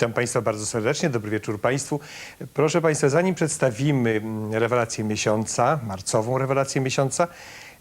Witam Państwa bardzo serdecznie, dobry wieczór Państwu. Proszę Państwa, zanim przedstawimy mm, rewelację miesiąca, marcową rewelację miesiąca,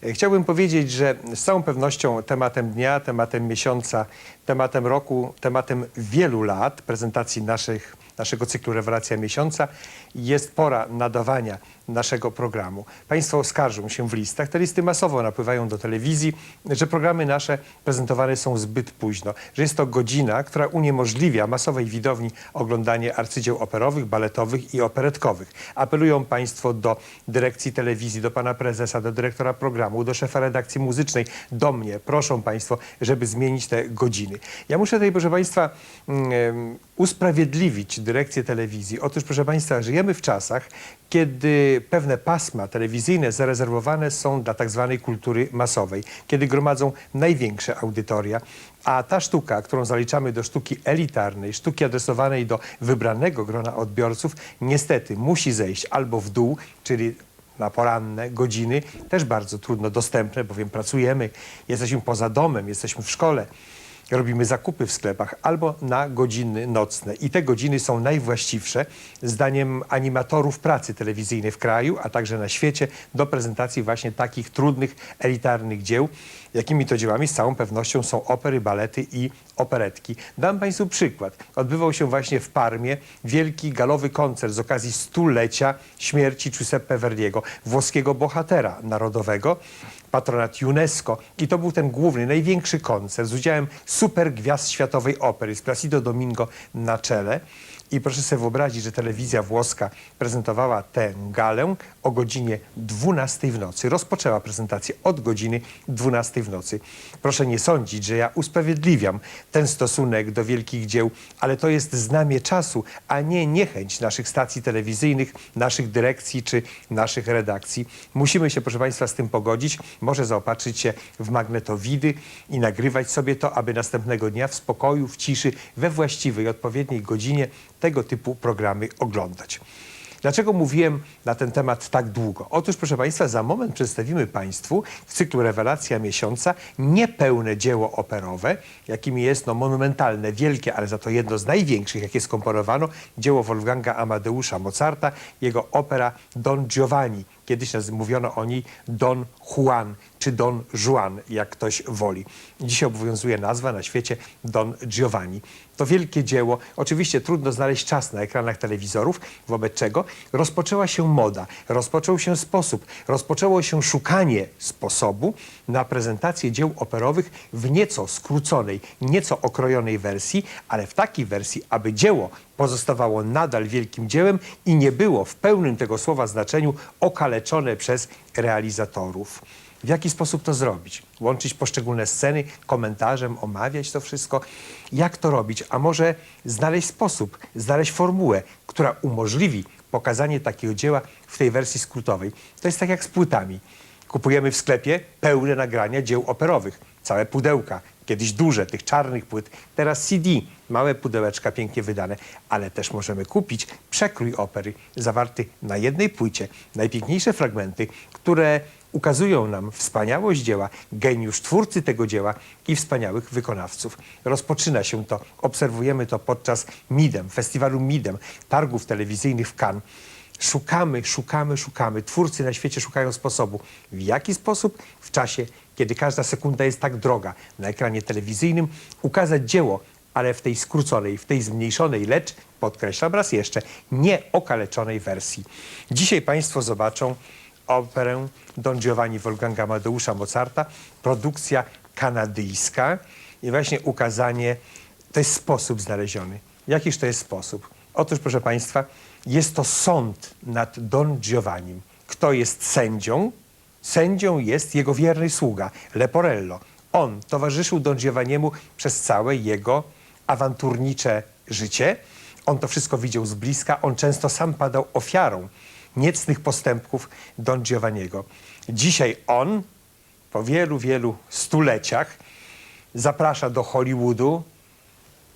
e, chciałbym powiedzieć, że z całą pewnością tematem dnia, tematem miesiąca, tematem roku, tematem wielu lat prezentacji naszych, naszego cyklu Rewelacja Miesiąca jest pora nadawania naszego programu. Państwo skarżą się w listach, te listy masowo napływają do telewizji, że programy nasze prezentowane są zbyt późno, że jest to godzina, która uniemożliwia masowej widowni oglądanie arcydzieł operowych, baletowych i operetkowych. Apelują Państwo do dyrekcji telewizji, do Pana Prezesa, do dyrektora programu, do szefa redakcji muzycznej, do mnie. Proszą Państwo, żeby zmienić te godziny. Ja muszę tutaj, proszę Państwa, mm, usprawiedliwić dyrekcję telewizji. Otóż, proszę Państwa, żyjemy w czasach, kiedy pewne pasma telewizyjne zarezerwowane są dla tak zwanej kultury masowej, kiedy gromadzą największe audytoria, a ta sztuka, którą zaliczamy do sztuki elitarnej, sztuki adresowanej do wybranego grona odbiorców, niestety musi zejść albo w dół, czyli na poranne godziny, też bardzo trudno dostępne, bowiem pracujemy, jesteśmy poza domem, jesteśmy w szkole robimy zakupy w sklepach albo na godziny nocne. I te godziny są najwłaściwsze, zdaniem animatorów pracy telewizyjnej w kraju, a także na świecie, do prezentacji właśnie takich trudnych, elitarnych dzieł, jakimi to dziełami z całą pewnością są opery, balety i operetki. Dam Państwu przykład. Odbywał się właśnie w Parmie wielki galowy koncert z okazji stulecia śmierci Giuseppe Verdiego, włoskiego bohatera narodowego patronat UNESCO i to był ten główny, największy koncert z udziałem super gwiazd światowej opery z Placido Domingo na czele. I proszę sobie wyobrazić, że telewizja włoska prezentowała tę galę o godzinie 12 w nocy. Rozpoczęła prezentację od godziny 12 w nocy. Proszę nie sądzić, że ja usprawiedliwiam ten stosunek do wielkich dzieł, ale to jest znamie czasu, a nie niechęć naszych stacji telewizyjnych, naszych dyrekcji czy naszych redakcji. Musimy się, proszę Państwa, z tym pogodzić. Może zaopatrzyć się w magnetowidy i nagrywać sobie to, aby następnego dnia w spokoju, w ciszy, we właściwej, odpowiedniej godzinie tego typu programy oglądać. Dlaczego mówiłem na ten temat tak długo? Otóż, proszę Państwa, za moment przedstawimy Państwu w cyklu Rewelacja Miesiąca niepełne dzieło operowe, jakimi jest no, monumentalne, wielkie, ale za to jedno z największych, jakie skomponowano, dzieło Wolfganga Amadeusza Mozarta, jego opera Don Giovanni. Kiedyś mówiono o niej Don Juan czy Don Juan, jak ktoś woli. Dzisiaj obowiązuje nazwa na świecie Don Giovanni. To wielkie dzieło. Oczywiście trudno znaleźć czas na ekranach telewizorów, wobec czego rozpoczęła się moda, rozpoczął się sposób, rozpoczęło się szukanie sposobu na prezentację dzieł operowych w nieco skróconej, nieco okrojonej wersji, ale w takiej wersji, aby dzieło pozostawało nadal wielkim dziełem i nie było w pełnym tego słowa znaczeniu okaleczone przez realizatorów. W jaki sposób to zrobić? Łączyć poszczególne sceny komentarzem, omawiać to wszystko? Jak to robić? A może znaleźć sposób, znaleźć formułę, która umożliwi pokazanie takiego dzieła w tej wersji skrótowej? To jest tak jak z płytami. Kupujemy w sklepie pełne nagrania dzieł operowych, całe pudełka, kiedyś duże, tych czarnych płyt, teraz CD, małe pudełeczka pięknie wydane, ale też możemy kupić przekrój opery zawarty na jednej płycie, najpiękniejsze fragmenty, które ukazują nam wspaniałość dzieła, geniusz twórcy tego dzieła i wspaniałych wykonawców. Rozpoczyna się to, obserwujemy to podczas MIDEM, festiwalu MIDEM, targów telewizyjnych w Cannes. Szukamy, szukamy, szukamy. Twórcy na świecie szukają sposobu. W jaki sposób? W czasie, kiedy każda sekunda jest tak droga na ekranie telewizyjnym, ukazać dzieło, ale w tej skróconej, w tej zmniejszonej, lecz, podkreślam raz jeszcze, nie okaleczonej wersji. Dzisiaj Państwo zobaczą operę Don Giovanni Wolfganga Amadeusza Mozarta, produkcja kanadyjska i właśnie ukazanie, to jest sposób znaleziony. Jakiż to jest sposób? Otóż, proszę Państwa, jest to sąd nad Don Giovannim. Kto jest sędzią? Sędzią jest jego wierny sługa, Leporello. On towarzyszył Don Giovanniemu przez całe jego awanturnicze życie. On to wszystko widział z bliska. On często sam padał ofiarą niecnych postępków Don Giovanniego. Dzisiaj on, po wielu, wielu stuleciach, zaprasza do Hollywoodu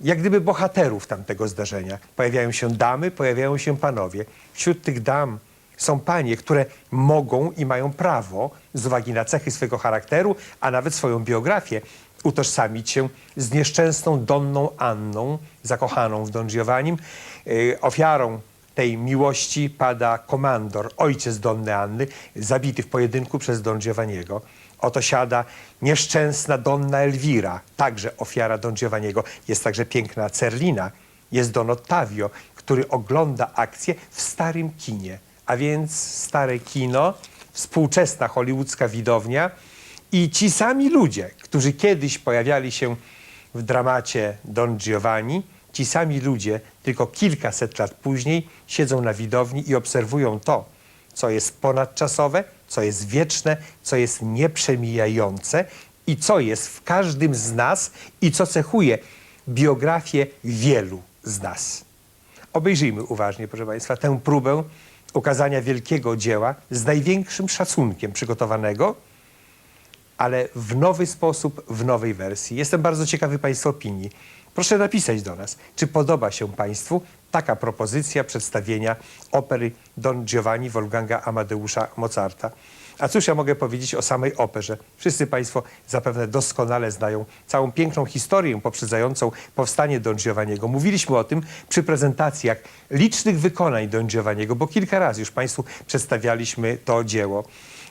jak gdyby bohaterów tamtego zdarzenia. Pojawiają się damy, pojawiają się panowie. Wśród tych dam są panie, które mogą i mają prawo, z uwagi na cechy swego charakteru, a nawet swoją biografię, utożsamić się z nieszczęsną Donną Anną, zakochaną w Don Giovannim. Y, Ofiarą tej miłości pada komandor, ojciec Donny Anny, zabity w pojedynku przez Don Giovanniego. Oto siada nieszczęsna Donna Elvira, także ofiara Don Giovanniego. Jest także piękna Cerlina, jest Don Ottavio, który ogląda akcję w starym kinie. A więc stare kino, współczesna hollywoodzka widownia i ci sami ludzie, którzy kiedyś pojawiali się w dramacie Don Giovanni, ci sami ludzie, tylko kilkaset lat później, siedzą na widowni i obserwują to, co jest ponadczasowe, co jest wieczne, co jest nieprzemijające i co jest w każdym z nas i co cechuje biografię wielu z nas. Obejrzyjmy uważnie, proszę Państwa, tę próbę ukazania wielkiego dzieła z największym szacunkiem przygotowanego, ale w nowy sposób, w nowej wersji. Jestem bardzo ciekawy Państwa opinii. Proszę napisać do nas, czy podoba się Państwu taka propozycja przedstawienia opery Don Giovanni Wolfganga Amadeusza Mozarta. A cóż ja mogę powiedzieć o samej operze? Wszyscy Państwo zapewne doskonale znają całą piękną historię poprzedzającą powstanie Don Giovanniego. Mówiliśmy o tym przy prezentacjach licznych wykonań Don Giovanniego, bo kilka razy już Państwu przedstawialiśmy to dzieło.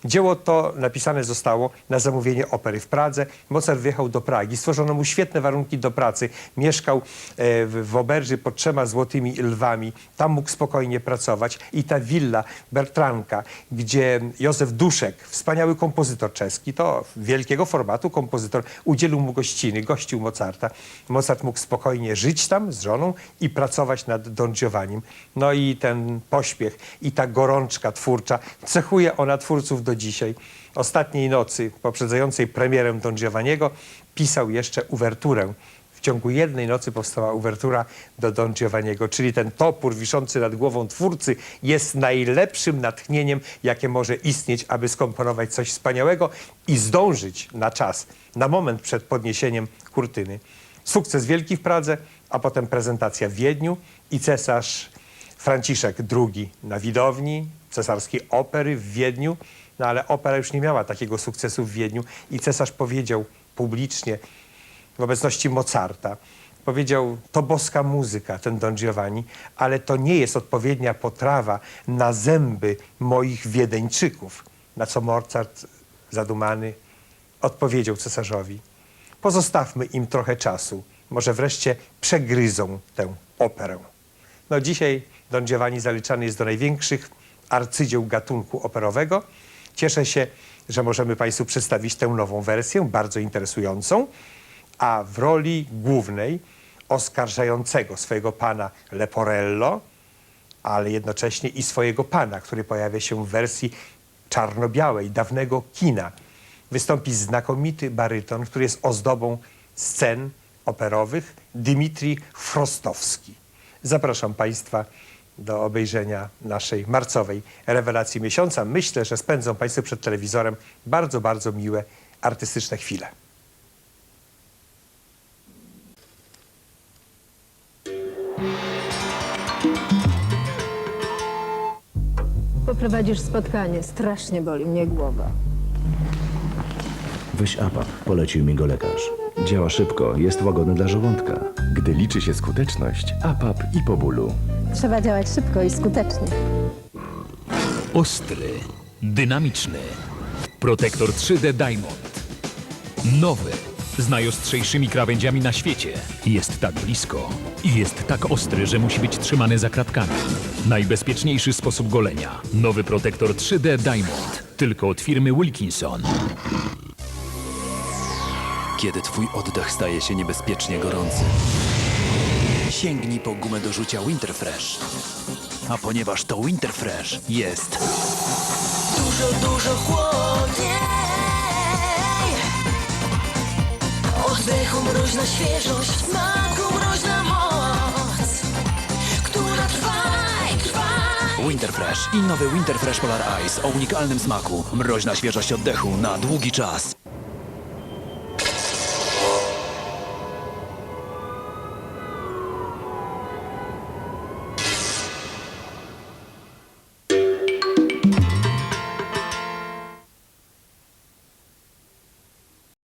Dzieło to napisane zostało na zamówienie opery w Pradze. Mozart wyjechał do Pragi. Stworzono mu świetne warunki do pracy. Mieszkał e, w, oberży pod trzema złotymi lwami. Tam mógł spokojnie pracować. I ta willa Bertranka, gdzie Józef Duszek, wspaniały kompozytor czeski, to wielkiego formatu kompozytor, udzielił mu gościny, gościł Mozarta. Mozart mógł spokojnie żyć tam z żoną i pracować nad Don Giovannim. No i ten pośpiech i ta gorączka twórcza cechuje ona twórców do dzisiaj. Ostatniej nocy, poprzedzającej premierę Don Giovanniego, pisał jeszcze uwerturę. W ciągu jednej nocy powstała uwertura do Don Giovanniego, czyli ten topór wiszący nad głową twórcy jest najlepszym natchnieniem, jakie może istnieć, aby skomponować coś wspaniałego i zdążyć na czas, na moment przed podniesieniem kurtyny. Sukces wielki w Pradze, a potem prezentacja w Wiedniu i cesarz Franciszek II na widowni cesarskiej opery w Wiedniu, no ale opera już nie miała takiego sukcesu w Wiedniu i cesarz powiedział publicznie w obecności Mozarta, powiedział, to boska muzyka, ten Don Giovanni, ale to nie jest odpowiednia potrawa na zęby moich Wiedeńczyków. Na co Mozart, zadumany, odpowiedział cesarzowi, pozostawmy im trochę czasu, może wreszcie przegryzą tę operę. No dzisiaj Don Giovanni zaliczany jest do największych arcydzieł gatunku operowego. Cieszę się, że możemy Państwu przedstawić tę nową wersję, bardzo interesującą, a w roli głównej oskarżającego swojego pana Leporello, ale jednocześnie i swojego pana, który pojawia się w wersji czarno-białej, dawnego kina. Wystąpi znakomity baryton, który jest ozdobą scen operowych, Dmitrij Frostowski. Zapraszam Państwa do obejrzenia naszej marcowej rewelacji miesiąca. Myślę, że spędzą Państwo przed telewizorem bardzo, bardzo miłe artystyczne chwile. Poprowadzisz spotkanie. Strasznie boli mnie głowa. Weź APAP, polecił mi go lekarz. Działa szybko, jest łagodny dla żołądka. Gdy liczy się skuteczność, APAP i po bólu. Trzeba działać szybko i skutecznie. Ostry, dynamiczny. Protektor 3D Diamond. Nowy, z najostrzejszymi krawędziami na świecie. Jest tak blisko i jest tak ostry, że musi być trzymany za kratkami. Najbezpieczniejszy sposób golenia. Nowy protektor 3D Diamond. Tylko od firmy Wilkinson. Kiedy twój oddech staje się niebezpiecznie gorący, sięgnij po gumę do rzucia Winterfresh. A ponieważ to Winterfresh jest dużo, dużo chłodniej Oddechu mroźna świeżość, smaku mroźna moc Która trwa i trwa Winterfresh i nowy Winterfresh Polar Ice o unikalnym smaku. Mroźna świeżość oddechu na długi czas.